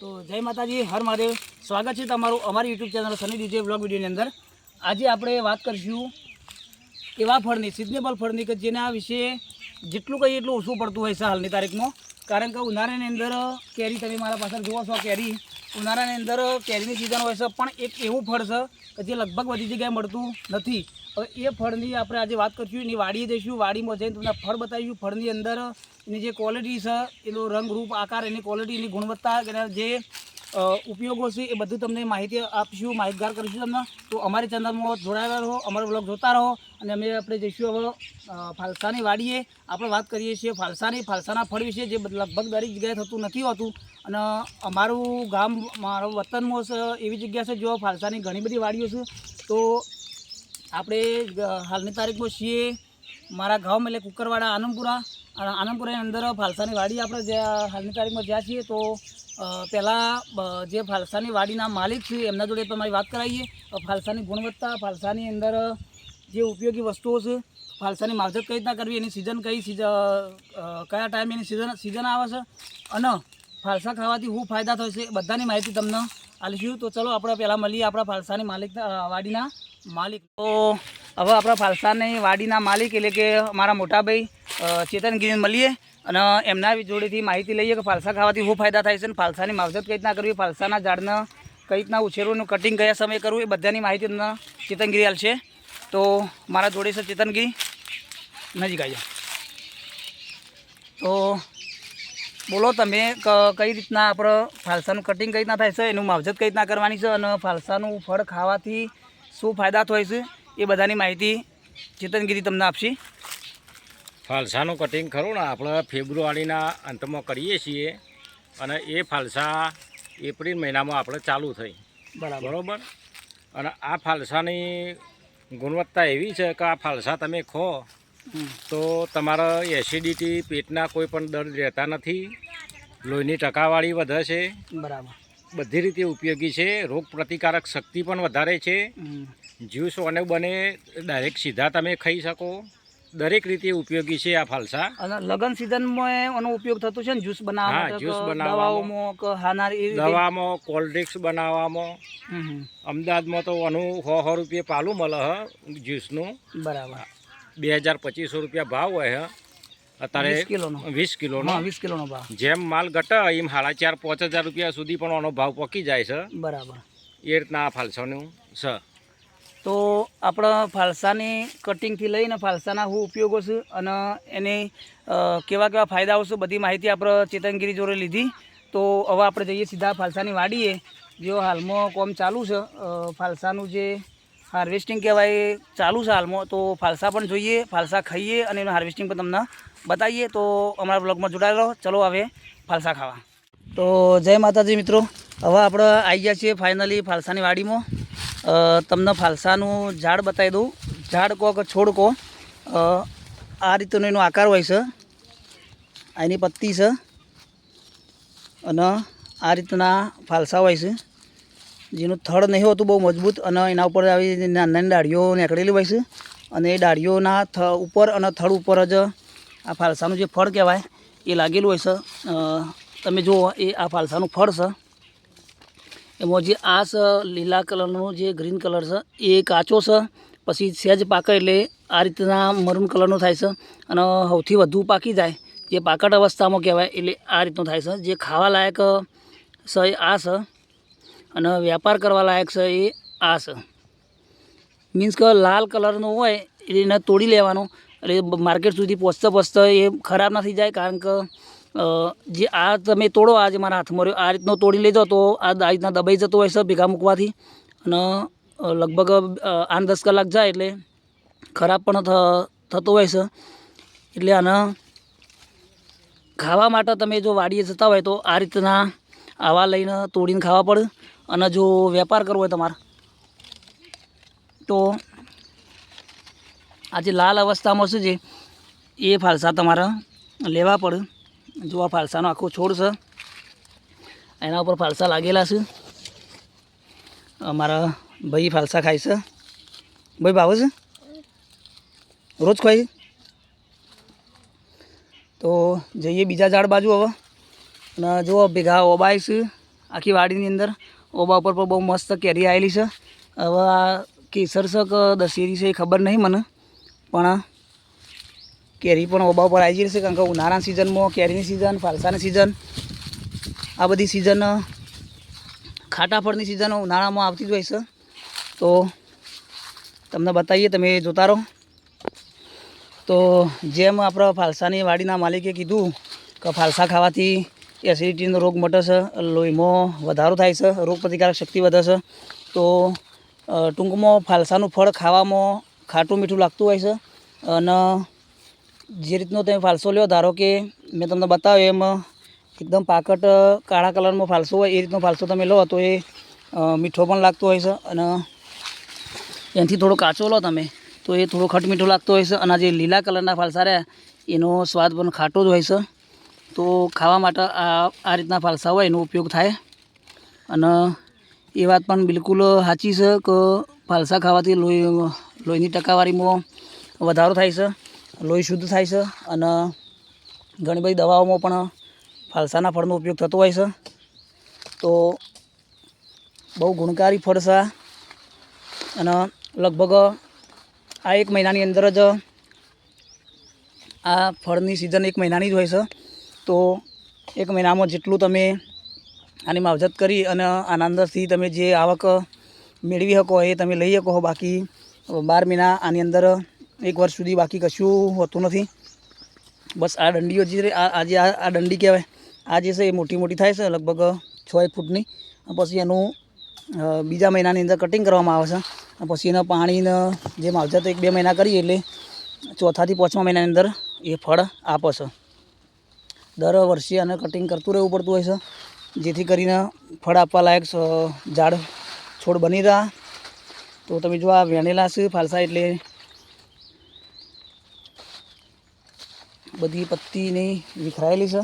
તો જય માતાજી, હર મહાદેવ. સ્વાગત છે તમારું અમારી YouTube channel Sunny DJ blog વિડીયોની અંદર. આજે આપણે વાત કરીશું એવા ફળની, સિઝનેબલ ફળની કે જેના વિશે જેટલું કહીએ એટલું ઓછું પડતું હોય છે હાલની તારીખમાં. કારણ કે ઉનાળાની અંદર કેરી, તમે મારા પાછળ જુઓ છો કેરી. ઉનાળાની અંદર કેરીની સિઝન હોય છે, પણ એક એવું ફળ છે કે જે લગભગ બધી જગ્યાએ મળતું નથી. હવે એ ફળની આપણે આજે વાત કરીશું, એની વાડીએ જઈશું, વાડીમાં જઈને તમને ફળ બતાવીશું. ફળની અંદર એની જે ક્વોલિટી છે, એનો રંગ રૂપ આકાર, એની ક્વોલિટી એની ગુણવત્તા જે ઉપયોગો છે એ બધું તમને માહિતી આપીશું, માહિતગાર કરીશું તમને. તો અમારી ચેનલમાં જોડાયેલા રહો, અમારો બ્લોગ જોતા રહો અને અમે આપણે જઈશું હવે ફાલસાની વાડીએ. આપણે વાત કરીએ છીએ ફાલસાની, ફાલસાના ફળ વિશે જે લગભગ દરેક જગ્યાએ થતું નથી હોતું. અને અમારું ગામ, મારું વતનમાં એવી જગ્યા છે જો ફાલસાની ઘણી બધી વાડીઓ છે. તો આપણે હાલની તારીખમાં છીએ મારા ગામ એટલે કુકરવાડા, આનંદપુરા. આનંદપુરાની અંદર ફાલસાની વાડી આપણે જ્યાં, હાલની તારીખમાં જ્યાં છીએ તો પહેલાં જે ફાલસાની વાડીના માલિક છે, એમના જોડે પણ મારી વાત કરાવીએ. ફાલસાની ગુણવત્તા, ફાલસાની અંદર જે ઉપયોગી વસ્તુઓ છે, ફાલસાની માવજત કઈ રીતના કરવી, એની સિઝન કઈ કયા ટાઈમે એની સિઝન સિઝન આવે છે, અને ફાલસા ખાવાથી શું ફાયદા થશે બધાની માહિતી તમને આલીશું તો ચલો, આપણે પહેલાં મળીએ આપણા ફાલસાની માલિક વાડીના માલિક. તો હવે આપણા ફાલસાની વાડીના માલિક એટલે કે અમારા મોટાભાઈ ચેતનગીરી મળીએ. અને એમના જોડેથી માહિતી લઈએ કે ફાલસા ખાવાથી શું ફાયદા થાય છે અને ફાલસાની માવજત કઈ રીતના કરવી? ફાલસાના ઝાડને કઈ રીતના ઉછેરવાનું કટિંગ કયા સમયે કરવું એ બધાની માહિતી તમને ચેતનગીરી હાલશે તો મારા જોડે છે ચેતનગીરી. નજીક આવી તો બોલો તમે કઈ રીતના આપણે ફાલસાનું કટિંગ કઈ રીતના થાય છે, એનું માવજત કઈ રીતના કરવાની છે અને ફાલસાનું ફળ ખાવાથી શું ફાયદા થાય છે એ બધાની માહિતી ચેતનગીરી તમને આપશે. ફાલસાનું કટિંગ ખરું ને આપણે ફેબ્રુઆરીના અંતમાં કરીએ છીએ અને એ ફાલસા એપ્રિલ મહિનામાં આપણે ચાલુ થઈ. બરાબર. અને આ ફાલસાની ગુણવત્તા એવી છે કે આ ફાલસા તમે ખો તો તમારા એસિડિટી પેટના કોઈ પણ દર્દ રહેતા નથી લોહીની ટકાવાળી વધે છે બરાબર. બધી રીતે ઉપયોગી છે રોગ પ્રતિકારક શક્તિ પણ વધારે છે. જ્યુસ અને બને ડાયરેક્ટ સીધા તમે ખાઈ શકો. દરેક રીતે ઉપયોગી છે આ ફાલસા. અને લગન સિઝનમાં એનો ઉપયોગ થતો છે ને જ્યુસ હા, જ્યુસ બનાવવામાં. હાનાર દવામાં કોલ્ડ ડ્રિંક્સ બનાવવામાં. અમદાવાદમાં તો આનું સો સો રૂપિયા પાલું મળે હ જ્યુસનું. બરાબર. બે હજાર પચીસો રૂપિયા ભાવ હોય હ. અત્યારે વીસ કિલોનો. વીસ કિલોનો. ભાવ. જેમ માલ ઘટે એમ સાડા ચાર પાંચ હજાર રૂપિયા સુધી પણ આનો ભાવ પકી જાય છે. બરાબર. એ રીતના આ ફાલસાનું છે તો આપણા ફાલસાની કટિંગથી લઈને ફાલસાના શું ઉપયોગો છે અને એની કેવા કેવા ફાયદાઓ છે બધી માહિતી આપણે ચેતનગીરી જોડે લીધી. તો હવે આપણે જઈએ સીધા ફાલસાની વાડીએ, જો હાલમાં કોમ ચાલુ છે. ફાલસાનું જે હાર્વેસ્ટિંગ કહેવાય ચાલુ છે હાલમાં. તો ફાલસા પણ જોઈએ, ફાલસા ખાઈએ અને એનું હાર્વેસ્ટિંગ પણ તમને બતાવીએ. તો અમારા બ્લોગમાં જોડાયેલો ચલો હવે ફાલસા ખાવા. તો જય માતાજી મિત્રો. હવે આપણે આવી ગયા છીએ ફાઇનલી ફાલસાની વાડીમાં. તમને ફાલસાનું ઝાડ બતાવી દઉં. ઝાડ કહો કે છોડ કહો આ રીતનો એનો આકાર હોય છે. એની પત્તી છે. અને આ રીતના ફાલસા હોય છે. જેનું થડ નહીં હોતું, બહુ મજબૂત અને એના ઉપર આવી નાની નાની ડાળીઓ નીકળેલી હોય છે. અને એ ડાળીઓના થ, ઉપર અને થડ ઉપર જ આ ફાલસાનું જે ફળ કહેવાય, એ લાગેલું હોય છે. તમે જુઓ, એ આ ફાલસાનું ફળ છે. એમાં જે આ છે લીલા કલરનું જે ગ્રીન કલર છે એ કાચો છે પછી સહેજ પાકે એટલે આ રીતના મરૂન કલરનો થાય છે અને સૌથી વધુ પાકી જાય જે પાકટ અવસ્થામાં કહેવાય એટલે આ રીતનું થાય છે જે ખાવા લાયક છે એ આ છે અને વેપાર કરવા લાયક છે એ આ છે મીન્સ કે લાલ કલરનું હોય, એને તોડી લેવાનો, એટલે માર્કેટ સુધી પહોંચતા પહોંચતા એ ખરાબ નથી જાય કારણ કે જે આ તમે તોડો, આ જે મારા હાથમાં રહ્યો, આ રીતનો તોડી લેજો તો આ રીતના દબાઈ જતો હોય છે ભેગા મૂકવાથી. અને લગભગ આઠ દસ કલાક જાય એટલે ખરાબ પણ થતો હોય છે. એટલે આના ખાવા માટે તમે જો વાડીએ જતા હોય તો આ રીતના આવા લઈને તોડીને ખાવા પડે. અને જો વેપાર કરવો હોય તમારે, તો આ જે લાલ અવસ્થામાં શું છે? એ ફાલસા તમારે લેવા પડે. જો આ ફાલસાનો આખો છોડ છે. એના ઉપર ફાલસા લાગેલા છે. અમારા ભાઈ ફાલસા ખાય છે. ભાઈ ભાવે છે? રોજ ખાય? તો જઈએ બીજા ઝાડ બાજુ હવે. અને જુઓ ભેગા ઓબાય છે, આખી વાડીની અંદર. ઓબા ઉપર પણ બહુ મસ્ત કેરી આવેલી છે. હવે આ કેસર છે કે દશેરી છે એ ખબર નહીં મને. પણ કેરી પણ ઓબા ઉપર આવી જશે કારણ કે ઉનાળાની સિઝનમાં કેરીની સિઝન ફાલસાની સિઝન આ બધી સિઝન ખાટા ફળની સિઝન ઉનાળામાં આવતી જ હોય છે. તો તમને બતાવીએ, તમે જોતા રહો. તો જેમ આપણા ફાલસાની વાડીના માલિકે કીધું કે ફાલસા ખાવાથી એસિડિટીનો રોગ મટે છે, લોહીમાં વધારો થાય છે, રોગ પ્રતિકારક શક્તિ વધે છે. તો ટૂંકમાં ફાલસાનું ફળ ખાવામાં ખાટું મીઠું લાગતું હોય છે અને જે રીતનો તમે ફાલસો લ્યો, ધારો કે મેં તમને બતાવ્યો એમ, એકદમ પાકટ કાળા કલરમાં ફાલસો હોય, એ રીતનો ફાલસો તમે લો, તો એ મીઠો પણ લાગતો હોય છે અને એનાથી થોડો કાચો લો તમે, તો એ થોડો ખટ મીઠો લાગતો હોય છે અને જે લીલા કલરના ફાલસા રહ્યા, એનો સ્વાદ પણ ખાટો જ હોય છે. તો ખાવા માટે આ આ રીતના ફાલસા હોય, એનો ઉપયોગ થાય. અને એ વાત પણ બિલકુલ સાચી છે કે ફાલસા ખાવાથી લોહી, લોહીની ટકાવારીમાં વધારો થાય છે. લોહી શુદ્ધ થાય છે અને ઘણી બધી દવાઓમાં પણ ફાલસાના ફળનો ઉપયોગ થતો હોય છે. તો બહુ ગુણકારી ફળ છે. અને લગભગ આ એક મહિનાની અંદર જ આ ફળની સિઝન એક મહિનાની જ હોય છે. તો એક મહિનામાં જેટલું તમે આની માવજત કરી અને આના અંદરથી તમે જે આવક મેળવી શકો એ તમે લઈ શકો. બાકી બાર મહિના આની અંદર એક વર્ષ સુધી બાકી કશું હોતું નથી. બસ આ દંડીઓ જે આ આજે આ દંડી કહેવાય. આ જે છે એ મોટી મોટી થાય છે, લગભગ છ એક ફૂટની. પછી એનું બીજા મહિનાની અંદર કટિંગ કરવામાં આવે છે. પછી એના પાણીને જે માવજત એક બે મહિના કરીએ એટલે ચોથાથી પાંચમા મહિનાની અંદર એ ફળ આપે છે. દર વર્ષે આને કટિંગ કરતું રહેવું પડતું હોય છે, જેથી કરીને ફળ આપવા લાયક ઝાડ છોડ બની રહ્યા તો તમે જો આ વેણેલા છે, ફાલસા એટલે બધી પત્તીની વિખરાયેલી છે.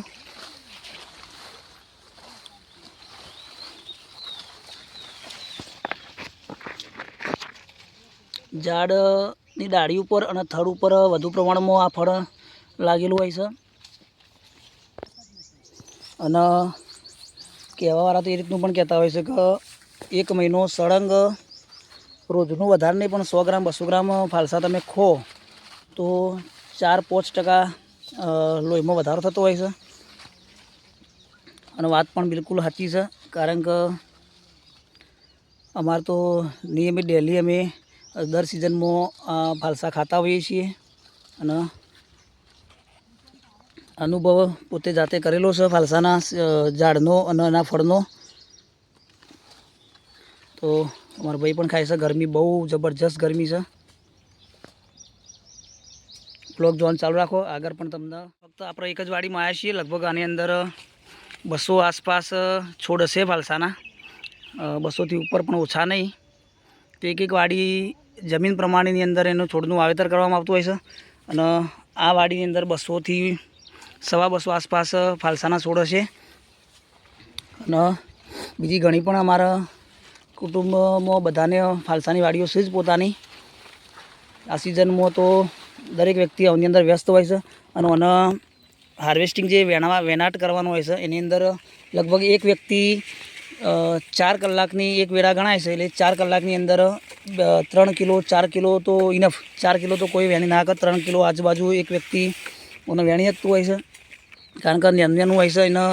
ઝાડની ડાળી ઉપર અને થડ ઉપર વધુ પ્રમાણમાં આ ફળ લાગેલું હોય છે. અને કહેવાવાળા તો એ રીતનું પણ કહેતા હોય છે કે એક મહિનો સળંગ રોજનું વધારે નહીં પણ સો ગ્રામ, બસો ગ્રામ ફાલસા તમે ખો તો ચાર, પાંચ ટકા લોહીમાં વધારો થતો હોય છે. અને વાત પણ બિલકુલ સાચી છે, કારણ કે અમારે તો નિયમિત ડેલી અમે દર સિઝનમાં ફાલસા ખાતા હોઈએ છીએ. અને અનુભવ પોતે જાતે કરેલો છે, ફાલસાના ઝાડનો અને એના ફળનો. તો અમારા ભાઈ પણ ખાય છે, ગરમી બહુ જબરજસ્ત ગરમી છે. બ્લોગ જોવાનું ચાલુ રાખો. આગળ પણ તમને ફક્ત આપણે એક જ વાડીમાં આવ્યા છીએ. લગભગ આની અંદર બસો આસપાસ છોડ હશે ફાલસાના બસોથી ઉપર પણ ઓછા નહીં. તો એક એક વાડી જમીન પ્રમાણેની અંદર એનું છોડનું વાવેતર કરવામાં આવતું હોય છે. અને આ વાડીની અંદર બસોથી સવા બસો આસપાસ ફાલસાના છોડ હશે. અને બીજી ઘણી પણ અમારા કુટુંબમાં બધાને ફાલસાની વાડીઓ છે જ પોતાની. આ સિઝનમાં તો દરેક વ્યક્તિ આની અંદર વ્યસ્ત હોય છે અને આને હાર્વેસ્ટિંગ જે વેણા વેનાટ કરવાનું હોય છે, એની અંદર લગભગ એક વ્યક્તિ ચાર કલાકની એક વેળા ગણાય છે, એટલે ચાર કલાકની અંદર ત્રણ કિલો, ચાર કિલો તો ઇનફ ચાર કિલો તો કોઈ વેણી ના કરે ત્રણ કિલો આજુબાજુ એક વ્યક્તિ ઓને વેણી શકતું હોય છે. કારણ કે નાનું હોય છે, એને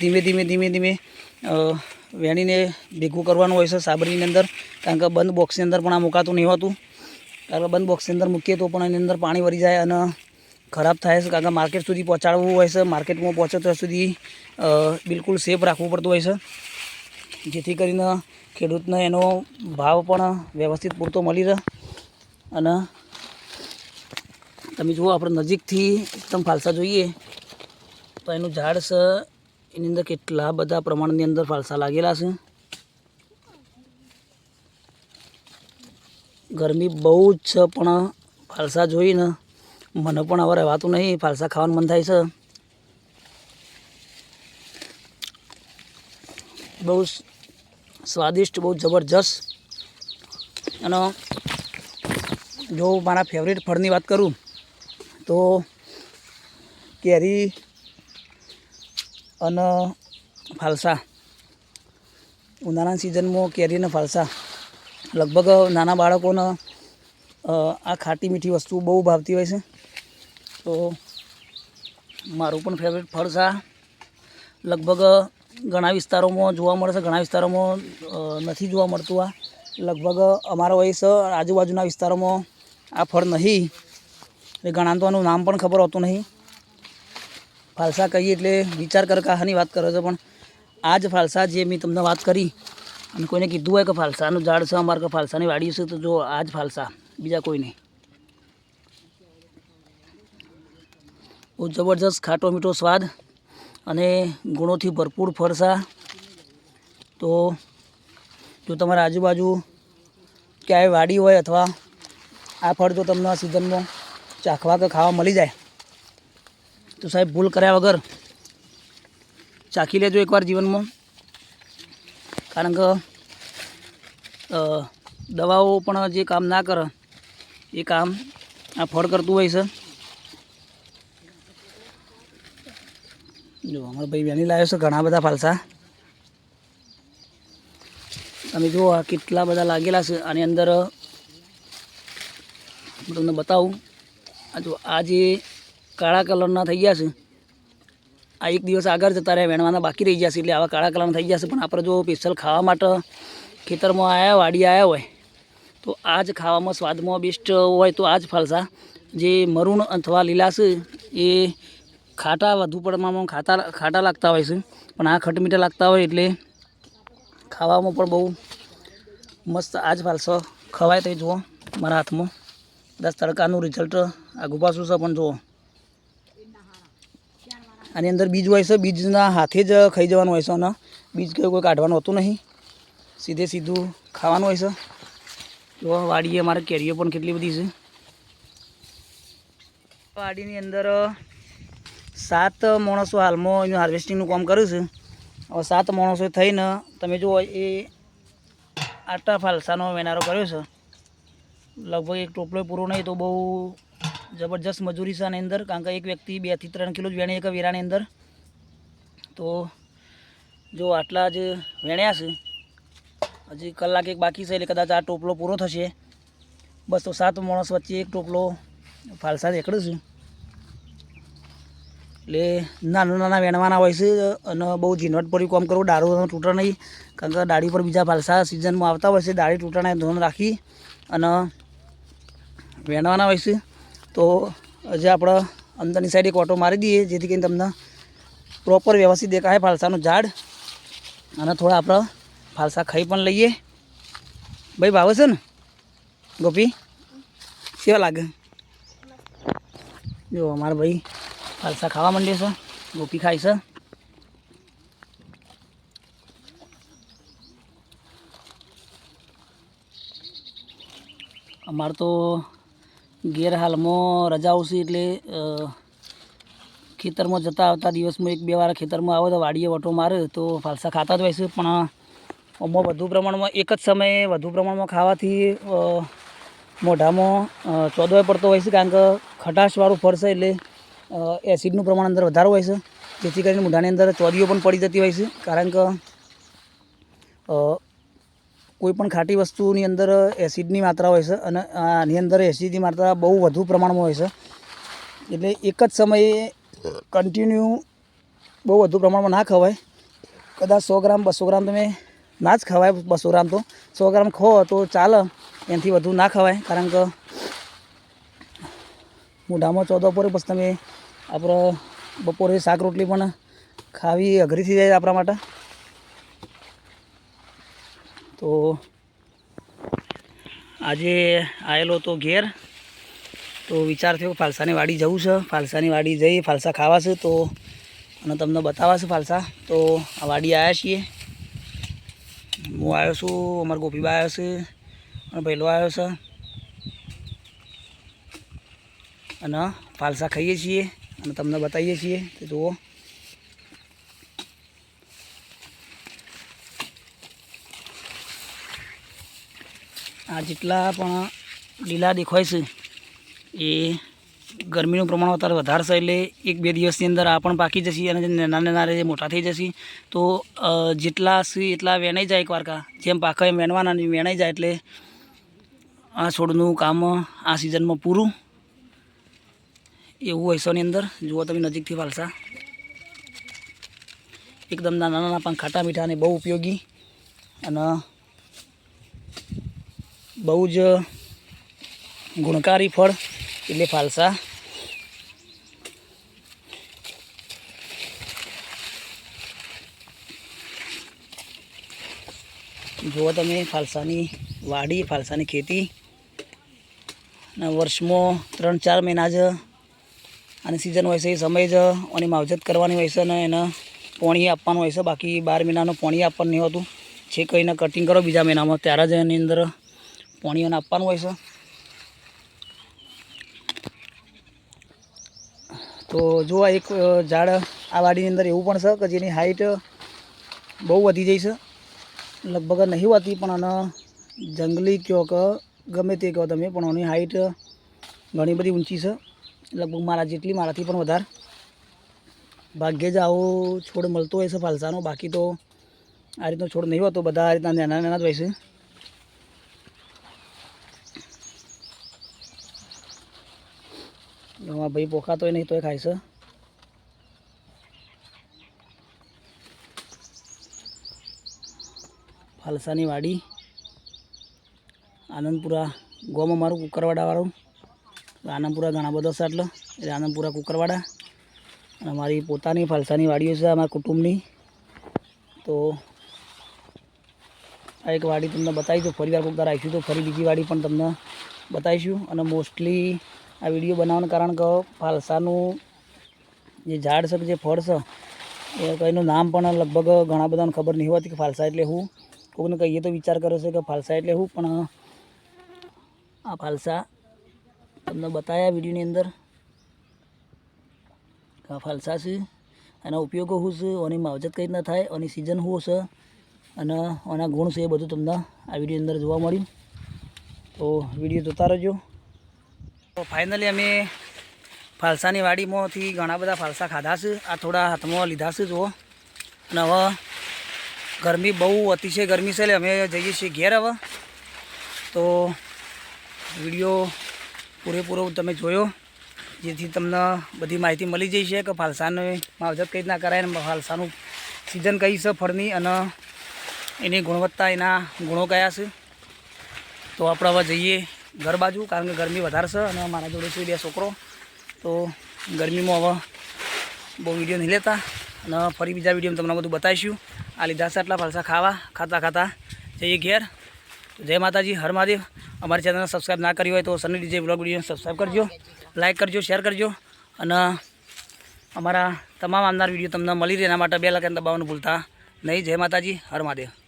ધીમે ધીમે ધીમે ધીમે વેણીને ભેગું કરવાનું હોય છે સાબરીની અંદર. કારણ કે બંધ બોક્સની અંદર પણ આ મુકાતું નહીં હોતું. કારણ બંધ બોક્સની અંદર મૂકીએ તો પણ એની અંદર પાણી વળી જાય અને ખરાબ થાય છે. કારણ કે માર્કેટ સુધી પહોંચાડવું હોય છે. માર્કેટમાં પહોંચે ત્યાં સુધી બિલકુલ સેફ રાખવું પડતું હોય છે. જેથી કરીને ખેડૂતને એનો ભાવ પણ વ્યવસ્થિત પૂરતો મળી રહે. અને તમે જુઓ, આપણે નજીકથી એકદમ ફાલસા જોઈએ, તો એનું ઝાડ છે. એની અંદર કેટલા બધા પ્રમાણની અંદર ફાલસા લાગેલા છે. ગરમી બહુ જ છે, પણ ફાલસા જોઈને મને પણ હવે રહેવાતું નહીં, ફાલસા ખાવાનું મન થાય છે. બહુ સ્વાદિષ્ટ, બહુ જબરજસ્ત. અને જો મારા ફેવરેટ ફળની વાત કરું, તો કેરી અને ફાલસા. ઉનાળાની સિઝનમાં કેરી અને ફાલસા. લગભગ નાના બાળકોને આ ખાટી મીઠી વસ્તુ બહુ ભાવતી હોય છે. તો મારું પણ ફેવરેટ ફળ છે લગભગ ઘણા વિસ્તારોમાં જોવા મળે છે, ઘણા વિસ્તારોમાં નથી જોવા મળતું આ. લગભગ અમારા વયસ આજુબાજુના વિસ્તારોમાં આ ફળ નહીં. એટલે આનું નામ પણ ખબર હોતું નહીં. ફાલસા કહીએ એટલે વિચાર કર કે વાત કરો છો, પણ આ જ ફાલસા જે મેં તમને વાત કરી અને કોઈને કીધું હોય કે ફાલસાનું ઝાડ છે, અમારે કે ફાલસાની વાડી છે, તો જો આ જ ફાલસા, બીજા કોઈ નહીં. બહુ જબરજસ્ત ખાટો મીઠો સ્વાદ અને ગુણોથી ભરપૂર ફરસા. તો જો તમારા આજુબાજુ ક્યાંય વાડી હોય અથવા આ ફળ જો તમને આ સિઝનમાં ચાખવા કે ખાવા મળી જાય, તો સાહેબ ભૂલ કર્યા વગર ચાખી લેજો એકવાર જીવનમાં. કારણ કે દવાઓ પણ જે કામ ના કરે, એ કામ આ ફળ કરતું હોય છે. જો, અમારો ભાઈ બેની લાવ્યો છે ઘણા બધા ફાલસા. તમે જુઓ આ કેટલા બધા લાગેલા છે, આની અંદર, હું તમને બતાવું. આ જો, આ જે કાળા કલરના થઈ ગયા છે આ એક દિવસ આગળ જતા રહ્યા, વેણવાના બાકી રહી જશે એટલે આવા કાળા કલરના થઈ જશે પણ આપણે જો સ્પેશિયલ ખાવા માટે ખેતરમાં આવ્યા વાડી આવ્યા હોય, તો આ જ ખાવામાં સ્વાદમાં બેસ્ટ હોય તો આ જ ફાલસા જે મરૂણ અથવા લીલા છે એ ખાટા વધુ પ્રમાણમાં ખાતા, ખાટા લાગતા હોય છે. પણ આ ખટમીઠા લાગતા હોય એટલે ખાવામાં પણ બહુ મસ્ત આ જ ફાલસો ખવાય તે જુઓ, મારા હાથમાં. દસ તડકાનું રિઝલ્ટ આ ગુપાસું છે પણ જુઓ. આની અંદર બીજ હોય છે, બીજના હાથે જ ખાઈ જવાનું હોય છે અને બીજ કયું કોઈ કાઢવાનું હોતું નહીં. સીધે સીધું ખાવાનું હોય છે. જો વાડીએ અમારે કેરીઓ પણ કેટલી બધી છે. વાડીની અંદર સાત માણસો હાલમાં એનું હાર્વેસ્ટિંગનું કામ કર્યું છે. હવે સાત માણસો થઈને તમે જુઓ, એ આટા ફાલસાનો વેનારો કર્યો છે. લગભગ એક ટોપલો પૂરો નહીં તો બહુ જબરજસ્ત મજૂરી છે આની અંદર. કારણ કે એક વ્યક્તિ બેથી ત્રણ કિલો જ વેણે એક વેરાની અંદર. તો જો આટલા જ વેણ્યા છે, હજી કલાક એક બાકી છે એટલે કદાચ આ ટોપલો પૂરો થશે. બસ તો સાત માણસ વચ્ચે એક ટોપલો ફાલસા દેખડું છું એટલે નાના નાના વેણવાના હોય છે અને બહુ ઝીણવટભર્યું કામ કરવું, દારૂ તૂટે નહીં. કારણ કે દાઢી પર બીજા ફાલસા સિઝનમાં આવતા હોય છે, દાઢી તૂટાના ધોન રાખી અને વેણવાના હોય છે. તો હજી આપણે અંદરની સાઈડ એક ઓટો મારી દઈએ, જેથી કરીને તમને પ્રોપર વ્યવસ્થિત દેખાય ફાલસાનું ઝાડ. અને થોડા આપણે ફાલસા ખાઈ પણ લઈએ. ભાઈ, ભાવે છે ને? ગોપી, કેવા લાગે? જો, અમારા ભાઈ ફાલસા ખાવા માંડે છે. ગોપી ખાય છે. અમારે તો ઘેર હાલમાં રજા આવશે એટલે ખેતરમાં જતા આવતા દિવસમાં એક બે વાર ખેતરમાં આવે તો વાડીએ વટો મારે તો ફાલસા ખાતા જ હોય છે પણ, આમાં વધુ પ્રમાણમાં એક જ સમયે વધુ પ્રમાણમાં ખાવાથી મોઢામાં ચોદવાય પડતો હોય છે કારણ કે ખટાશવાળું ફળ છે એટલે એસિડનું પ્રમાણ અંદર વધારે હોય છે. જેથી કરીને મોઢાની અંદર ચોદીઓ પણ પડી જતી હોય છે. કારણ કે કોઈ પણ ખાટી વસ્તુની અંદર એસિડની માત્રા હોય છે અને આની અંદર એસિડની માત્રા બહુ વધુ પ્રમાણમાં હોય છે. એટલે એક જ સમયે કન્ટિન્યુ બહુ વધુ પ્રમાણમાં ના ખવાય. કદાચ સો ગ્રામ, બસો ગ્રામ તમે ના જ ખવાય બસો ગ્રામ તો. સો ગ્રામ ખો તો ચાલે, એનાથી વધુ ના ખવાય. કારણ કે મોઢામાં ચોદો પડે, પછી તમે આપણે બપોરે શાક રોટલી પણ ખાવી અઘરી થઈ જાય આપણા માટે. તો આજે આવેલો તો ઘેર. તો વિચાર થયો, ફાલસાની વાડી જવું છે. ફાલસાની વાડી જઈ, ફાલસા ખાવા છે, તો અને તમને બતાવાશે ફાલસા. તો આ વાડી આવ્યા છીએ. હું આવ્યો છું, અમારો ગોપીબા આવ્યો છે, અને પહેલો આવ્યો છે. અને ફાલસા ખાઈએ છીએ, અને તમને બતાવીએ છીએ. તો જુઓ. આ જેટલા પણ લીલા દેખાય છે, એ ગરમીનું પ્રમાણ અત્યારે વધારશે એટલે એક બે દિવસની અંદર આ પણ પાકી જશે અને નાના નાના જે મોટા થઈ જશે, તો જેટલા છે એટલા વેણાઈ જાય એક વારકા. જેમ પાકા એમ વેણવાના વેણાઈ જાય એટલે આ છોડનું કામ આ સિઝનમાં પૂરું. એવું વયસોની અંદર. જુઓ તમે નજીકથી વાલસા. એકદમ નાના નાના પણ ખાટા મીઠા અને બહુ ઉપયોગી. અને બહુ જ ગુણકારી ફળ, એટલે ફાલસા. જુઓ તમે, ફાલસાની વાડી, ફાલસાની ખેતી. અને વર્ષમાં ત્રણ ચાર મહિના જ આની સિઝન હોય છે, એ સમય જ અને માવજત કરવાની હોય છે અને એને પોણી આપવાનું હોય છે. બાકી બાર મહિનાનું પોણી આપવાનું નહીં હોતું. છે કહીને કટિંગ કરો, બીજા મહિનામાં. ત્યારે જ એની અંદર પોણી એને આપવાનું હોય છે. તો જો એક ઝાડ આ વાડીની અંદર એવું પણ છે કે જેની હાઈટ બહુ વધી જાય છે. લગભગ નહીં હોતી પણ આને જંગલી કહો કે ગમે તે કહો તમે પણ આની હાઈટ ઘણી બધી ઊંચી છે. લગભગ મારા જેટલી મારાથી પણ વધારે. ભાગ્યે જ આવો છોડ મળતો હોય છે ફાલસાનો. બાકી તો આ રીતનો છોડ નહીં હોતો. બધા આ રીતના નાના નાના જ હોય છે. એમાં ભાઈ પોખાતોય નહીં, તોય ખાય છે. ફાલસાની વાડી. આનંદપુરા, ગોમાં મારું કુકરવાડાવાળું. આનંદપુરા ઘણા બધા છે એટલે એટલે આનંદપુરા કુકરવાડા. અને મારી પોતાની ફાલસાની વાડીઓ છે, અમારા કુટુંબની. તો આ એક વાડી તમને બતાવીશું ફરી વાર કોઈક આવીશું તો ફરી બીજી વાડી પણ તમને બતાવીશું. અને મોસ્ટલી આ વીડિયો બનાવવાનું કારણ કે ફાલસાનું જે ઝાડ છે જે ફળ છે, એ કંઈનું નામ પણ લગભગ ઘણા બધાને ખબર નહીં હોતી કે ફાલસા એટલે શું કોઈને કહીએ તો વિચાર કરે છે કે ફાલસા એટલે શું પણ આ ફાલસા તમને બતાવ્યા વિડીયોની અંદર આ ફાલસા છે, એના ઉપયોગો શું છે આની માવજત કઈ રીતના થાય આની સિઝન શું છે અને એના ગુણ છે એ બધું તમને આ વીડિયો અંદર જોવા મળ્યું. તો વીડિયો જોતા રહેજો. તો ફાઇનલી અમે ફાલસાની વાડીમાંથી ઘણા બધા ફાલસા ખાધા છે. આ થોડા હાથમાં લીધા છે, જુઓ. અને હવે ગરમી બહુ અતિશય ગરમી છે એટલે અમે જઈએ છીએ ઘેર હવે. તો વીડિયો પૂરેપૂરો તમે જોયો, જેથી તમને બધી માહિતી મળી જઈ છે કે ફાલસાને માવજત કઈ રીતના કરાય ફાલસાનું સિઝન કઈ છે ફળની અને એની ગુણવત્તા એના ગુણો કયા છે. તો આપણે હવે જઈએ ઘર બાજુ, કારણ કે ગરમી વધારે છે અને મારા જોડે છે બે છોકરો. તો ગરમીમાં હવે બહુ વીડિયો નહીં લેતા અને ફરી બીજા વિડીયોમાં તમને બધું બતાવીશું. આ લીધા છે આટલા ફલસા ખાવા, ખાતા ખાતા. જઈએ ઘેર. જય માતાજી, હર મહાદેવ. અમારી ચેનલને સબસ્ક્રાઈબ ના કરી હોય તો Sunny DJ blog video subscribe કરજો, લાઇક કરજો, શેર કરજો. અને અમારા તમામ આવનાર વીડિયો તમને મળી રહે એના માટે બે લાખ દબાવવાનું ભૂલતા નહીં. જય માતાજી, હર મહાદેવ.